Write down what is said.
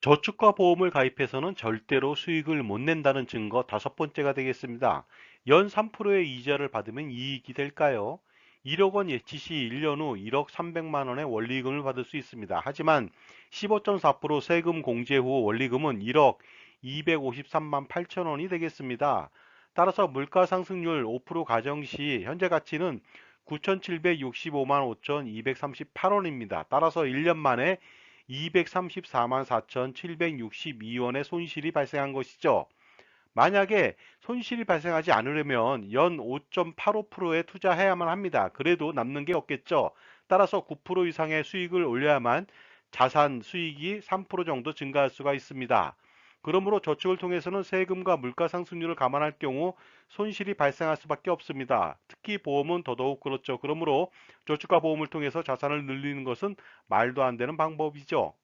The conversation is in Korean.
저축과 보험을 가입해서는 절대로 수익을 못 낸다는 증거 다섯 번째가 되겠습니다. 연 3%의 이자를 받으면 이익이 될까요? 1억 원 예치 시 1년 후 1억 300만 원의 원리금을 받을 수 있습니다. 하지만 15.4% 세금 공제 후 원리금은 1억 253만 8천 원이 되겠습니다. 따라서 물가 상승률 5% 가정 시 현재 가치는 9,765만 5,238원입니다. 따라서 1년 만에 234만 4,762원의 손실이 발생한 것이죠. 만약에 손실이 발생하지 않으려면 연 5.85%에 투자해야만 합니다. 그래도 남는 게 없겠죠. 따라서 9% 이상의 수익을 올려야만 자산 수익이 3% 정도 증가할 수가 있습니다. 그러므로 저축을 통해서는 세금과 물가 상승률을 감안할 경우 손실이 발생할 수밖에 없습니다. 특히 보험은 더더욱 그렇죠. 그러므로 저축과 보험을 통해서 자산을 늘리는 것은 말도 안 되는 방법이죠.